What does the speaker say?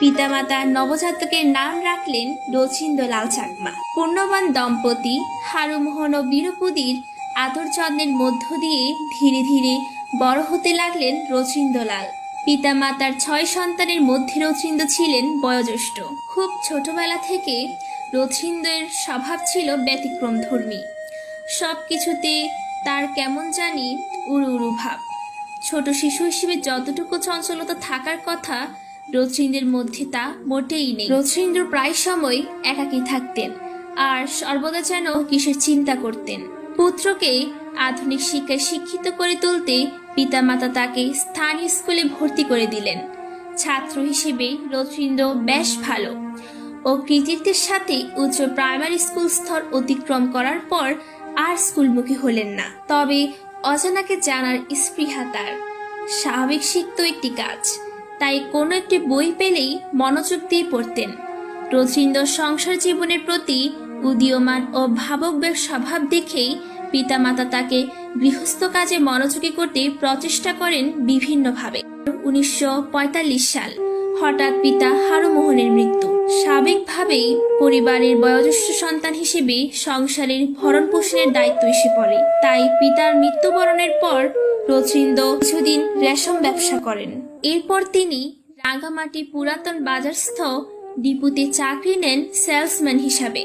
পিতামাতা নবজাতকের নাম রাখলেন রচিন্দ্র লাল চাকমা। পূর্ণবান দম্পতি হারুমোহন ও বীরপুদির আদর যত্নের মধ্য দিয়ে ধীরে ধীরে বড় হতে লাগলেন রচিন্দ্রলাল পিতামাতার ছয় সন্তানের মধ্যে রচিন্দ্র ছিলেন বয়োজ্যেষ্ঠ। খুব ছোটবেলা থেকে রথীন্দ্রের স্বভাব ছিল ব্যতিক্রম ধর্মী। সব কিছুতে তার কেমন জানি উড়ু উড়ু ভাব। ছোট শিশু হিসেবে যতটুকু চঞ্চলতা থাকার কথা রথীন্দ্রের মধ্যে তা মোটেই নেই। রথীন্দ্র প্রায় সময় একাকী থাকতেন আর সর্বদা যেন কিসের চিন্তা করতেন। পুত্রকে আধুনিক শিক্ষায় শিক্ষিত করে তুলতে পিতামাতা তাকে স্থানীয় স্কুলে ভর্তি করে দিলেন। ছাত্র হিসেবে রথীন্দ্র বেশ ভালো। ও কৃতিত্বের সাথে উচ্চ প্রাইমারি স্কুল স্তর অতিক্রম করার পর আর স্কুলমুখী হলেন না। তবে অজানাকে জানার স্পৃহা তার। স্বাভাবিক শিখত একটি কাজ। তাই কোনো একটি বই পেলেই মনোযোগ দিয়ে পড়তেন। রথীন্দ্র সংসার জীবনের প্রতি উদীয়মান ও ভাবব্যের স্বভাব দেখেই পিতামাতা তাকে গৃহস্থ কাজে মনোযোগী করতে প্রচেষ্টা করেন বিভিন্নভাবে। উনিশশো পঁয়তাল্লিশ সাল হঠাৎ পিতা হারুমোহনের মৃত্যু। স্বাভাবিকভাবেই পরিবারের বয়োজ্যেষ্ঠ সন্তান হিসেবে সংসারের ভরণ পোষণের দায়িত্ব এসে পড়ে। তাই পিতার মৃত্যুবরণের পর রচিন্দ কিছুদিন রেশম ব্যবসা করেন। এরপর তিনি রাঙ্গামাটি পুরাতন বাজারস্থ ডিপুতে চাকরি নেন সেলসম্যান হিসাবে।